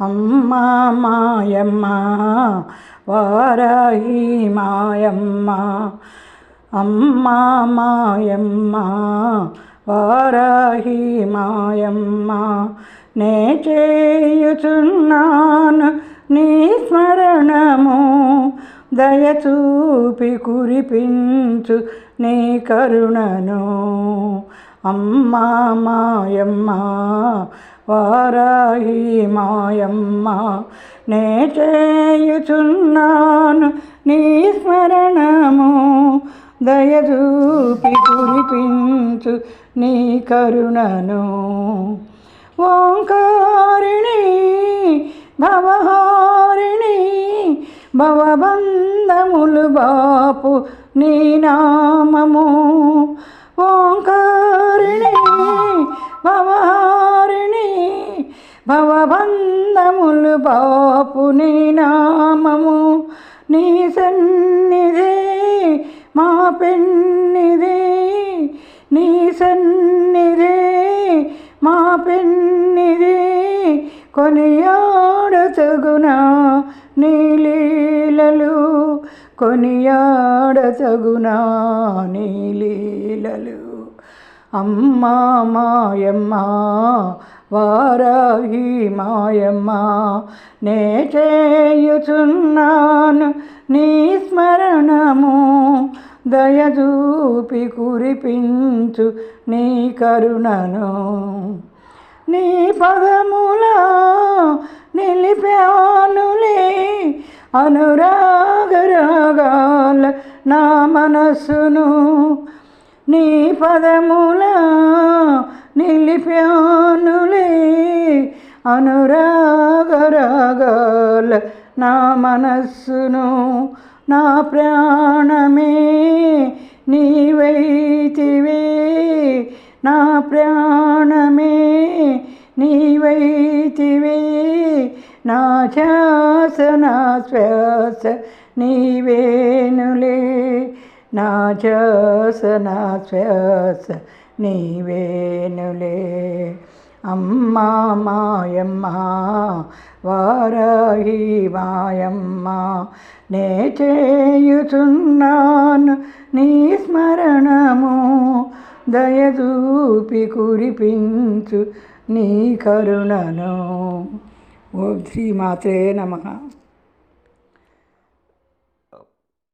అమ్మా మాయమ్మ వారాహి మాయమ్మ. అమ్మా మాయమ్మ వారాహి మాయమ్మ. నే చేయుచున్నాను నీ స్మరణము దయచూపి కురిపించు నీ కరుణను. అమ్మా మాయమ్మ వారాహి మాయమ్మ నే చేయుచున్నాను నీ స్మరణము దయచూపి కురిపించు నీ కరుణను. ఓంకారిణి భవహారిణి భవబంధములు బాపు నీ నామము. ఓంకారిణి భవహారిణి భవబంధములు బాపు నీ నామము. నీ సన్నిధి మా పెన్నిధి నీ సన్నిధి మా పెన్నిధి కొనియాడతగునా నీలీలలు కొనియాడతగునా నీలీలలు అమ్మా మాయమ్మ వారాహి మాయమ్మ నే చేయుచున్నాను నీ స్మరణము దయచూపి కురిపించు నీ కరుణను. నీ పదముల నిలిపానులే అనురాగరాగాల నా మనస్సును నీ పదముల నిలిపానులే అనురాగరాగాల నా మనస్సును నా ప్రాణమే నీవైతివే నా ప్రాణమే నీవైతివే నా శ్వాస నా శ్వాస నీవేనులే. నా ధ్యాస నా శ్వాస నీవేనులే అమ్మా మాయమ్మ వారాహి మాయమ్మ నే చేయుచున్నాను నీ స్మరణము. దయదూపి కురిపించు నీ కరుణను. ఓ శ్రీమాత్రే నమ.